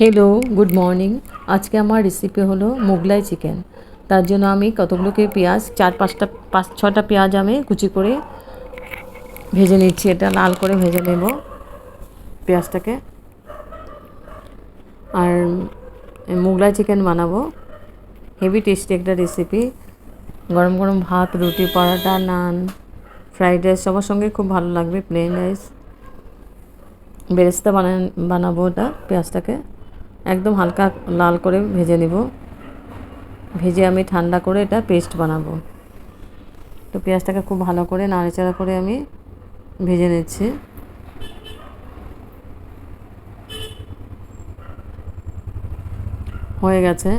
Hello good morning আজকে আমার recipe হলো মোগলাই চিকেন তার জন্য আমি কতগুলোকে পেঁয়াজ, চার পাঁচটা, পাঁচ, ছটা পেঁয়াজ আমি কুচি করে ভেজে নিচ্ছি। এটা লাল করে ভেজে নেব পেঁয়াজটাকে। আর মোগলাই চিকেন বানাবো। হেভি টেস্টি একটা রেসিপি গরম গরম ভাত, রুটি, পরোটা, নান ফ্রাইড রাইস সবার সঙ্গে খুব ভালো লাগবে প্লেন রাইস বেরেস্তা বানা বানাবো ওটা, পেঁয়াজটাকে। একদম হালকা লাল করে ভেজে নিব। ভেজে আমি ঠান্ডা করে এটা পেস্ট বানাবো। তো পেঁয়াজটাকে খুব ভালো করে নাড়াচাড়া করে আমি ভেজে নিচ্ছি। হয়ে গেছে।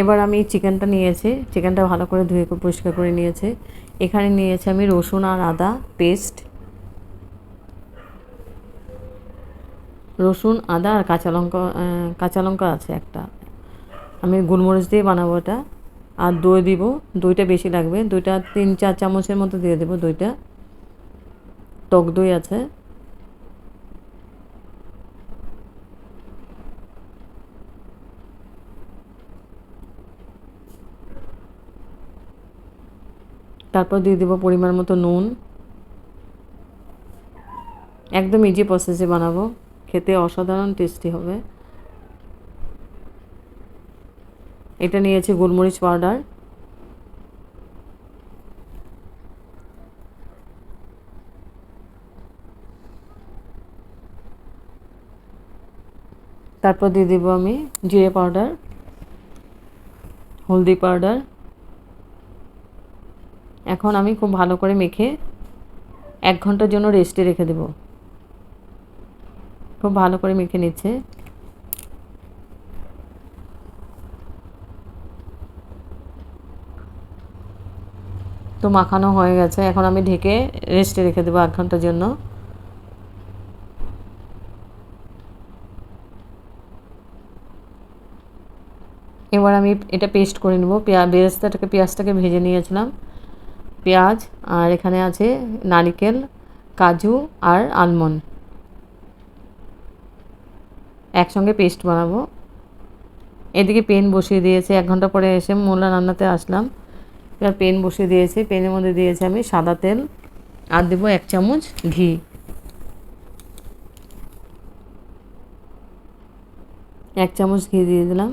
এবার আমি চিকেনটা নিয়েছি। চিকেনটা ভালো করে ধুয়ে পরিষ্কার করে নিয়েছি। এখানে নিয়েছি আমি রসুন আর আদা পেস্ট। রসুন, আদা আর কাঁচা লঙ্কা কাঁচা লঙ্কা আছে একটা। আমি গোলমরিচ দিয়ে বানাবো এটা। আর দই দিব। দইটা বেশি লাগবে। দইটা তিন, চার চামচের মতো দিয়ে দেবো দইটা। টক দই আছে। তারপর দিয়ে দেবো পরিমাণ মতো নুন। একদম ইজি প্রসেসে বানাবো। খেতে অসাধারণ টেস্টি হবে। এটা নিয়েছি গোলমরিচ পাউডার। তারপর দিয়ে দেবো আমি জিরে পাউডার, হলদি পাউডার। এখন আমি খুব ভালো করে মেখে এক ঘণ্টার জন্য রেস্টে রেখে দেবো। খুব ভালো করে মেখে নিচ্ছে। তো মাখানো হয়ে গেছে। এখন আমি ঢেকে রেস্টে রেখে দেবো এক ঘণ্টার জন্য। এবার আমি এটা পেস্ট করে নেব। পেঁয়া, বেরেস্তাটাকে, পেঁয়াজটাকে ভেজে নিয়েছিলাম। পেঁয়াজ আর এখানে আছে নারিকেল, কাজু আর আলমন্ড। একসঙ্গে পেস্ট বানাবো। এদিকে পেন বসিয়ে দিয়েছে। এক ঘণ্টা পরে এসে মোলা রান্নাতে আসলাম। এবার পেন বসিয়ে দিয়েছি। পেনের মধ্যে দিয়েছি আমি সাদা তেল। আর দেবো এক চামচ ঘি। এক চামচ ঘি দিয়ে দিলাম।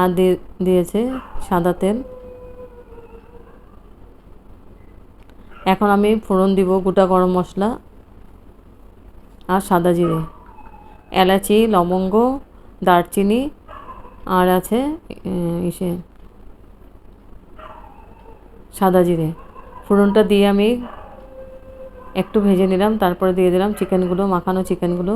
আর দিয়ে, দিয়েছে সাদা তেল। এখন আমি ফোড়ন দিব গোটা গরম মশলা আর সাদা জিরে। এলাচি, লবঙ্গ, দারচিনি, আর আছে ইসে সাদা জিরে। ফোড়নটা দিয়ে আমি একটু ভেজে নিলাম, তারপরে দিয়ে দিলাম চিকেনগুলো, মাখানো চিকেনগুলো।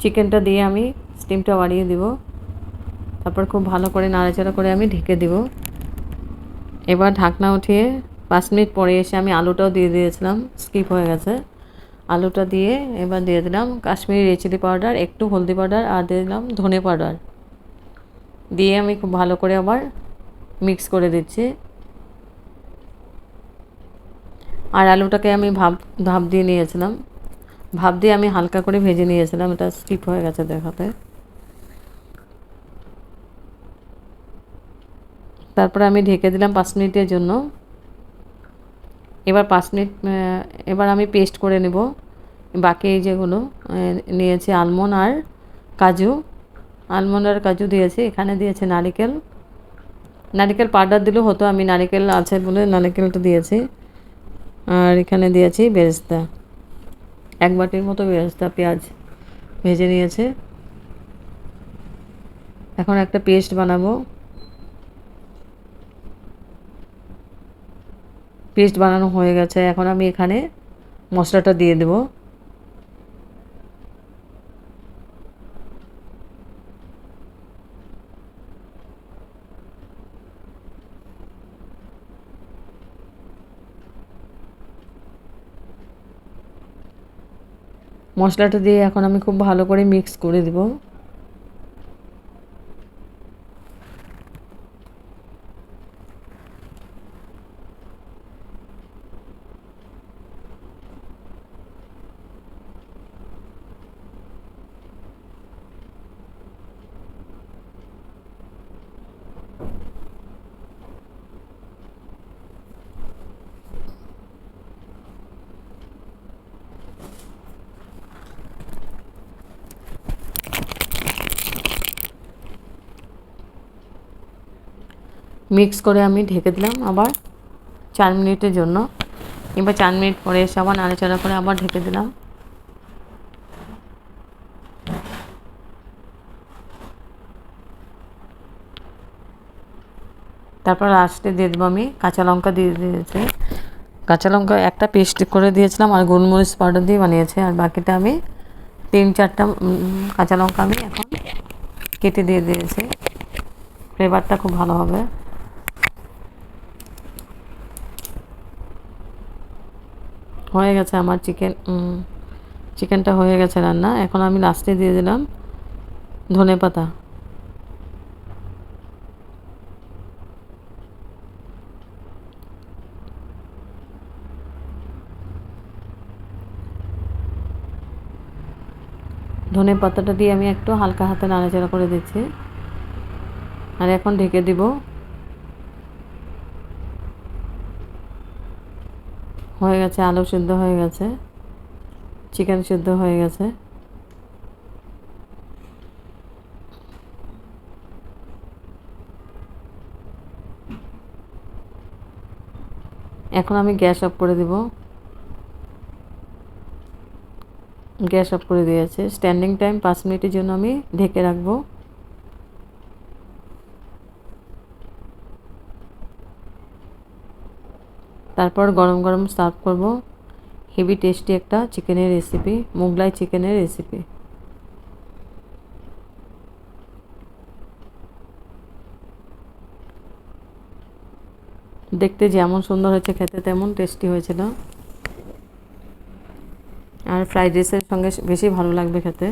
চিকেনটা দিয়ে আমি স্টিমটা বাড়িয়ে দিব। তারপর খুব ভালো করে নাড়াচাড়া করে আমি ঢেকে দিব। এবার ঢাকনা উঠিয়ে পাঁচ মিনিট পরে এসে আমি আলুটাও দিয়ে দিয়েছিলাম, স্কিপ হয়ে গেছে। আলুটা দিয়ে এবার দিয়ে দিলাম কাশ্মীরি রেড চিলি পাউডার একটু হলদি পাউডার আর দিয়ে দিলাম ধনে পাউডার দিয়ে আমি খুব ভালো করে আবার মিক্স করে দিচ্ছি। আর আলুটাকে আমি ভাপ ভাপ দিয়ে নিয়েছিলাম। ভাপ দিয়ে আমি হালকা করে ভেজে নিয়েছিলাম, এটা স্টিপ হয়ে গেছে দেখাতে। তারপরে আমি ঢেকে দিলাম পাঁচ মিনিটের জন্য। এবার পাঁচ মিনিট এবার আমি পেস্ট করে নেব। বাকি এই যেগুলো নিয়েছি আলমন্ড আর কাজু। আলমন্ড আর কাজু দিয়েছি, এখানে দিয়েছে নারিকেল। নারিকেল পাউডার দিলেও হতো, আমি নারিকেল আছে বলে নারিকেলটা দিয়েছি। আর এখানে দিয়েছি বেরেস্তা। এক বাটির মতো বেরেস্তা পেঁয়াজ ভেজে নিয়েছে। এখন একটা পেস্ট বানাবো। পেস্ট বানানো হয়ে গেছে। এখন আমি এখানে মশলাটা দিয়ে দেবো। মশলাটা দিয়ে এখন আমি খুব ভালো করে মিক্স করে দেব। মিক্স করে আমি ঢেকে দিলাম আবার চার মিনিটের জন্য। কিংবা চার মিনিট পরে এসে আবার নাড়াচাড়া করে আবার ঢেকে দিলাম। তারপর লাস্টে দিয়ে দেবো আমি কাঁচা লঙ্কা দিয়ে দিয়েছি। কাঁচা লঙ্কা একটা পেস্ট করে দিয়েছিলাম আর গোলমরিচ পাউডার দিয়ে বানিয়েছি আর বাকিটা আমি তিন চারটা কাঁচা লঙ্কা আমি এখন কেটে দিয়ে দিয়েছি। ফ্লেভারটা খুব ভালো হবে। হয়ে গেছে আমার চিকেন চিকেনটা হয়ে গেছে রান্না। এখন আমি লাস্টে দিয়ে দিলাম ধনে পাতা। ধনে পাতাটা দিয়ে আমি একটু হালকা হাতে নাড়াচাড়া করে দিচ্ছি। আর এখন ঢেকে দিব হয়ে গেছে, আলু সিদ্ধ হয়ে গেছে চিকেন সিদ্ধ হয়ে গেছে। এখন আমি গ্যাস অফ করে দিব। গ্যাস অফ করে দিয়েছে। স্ট্যান্ডিং টাইম পাঁচ মিনিটের জন্য আমি ঢেকে রাখব। তারপর গরম গরম সার্ভ করব। হেভি টেস্টি একটা চিকেনের রেসিপি মোগলাই চিকেনের রেসিপি দেখতে যেমন সুন্দর হয়েছে, খেতে তেমন টেস্টি হয়েছিল। আর ফ্রাইড রাইসের সঙ্গে বেশি ভালো লাগবে খেতে।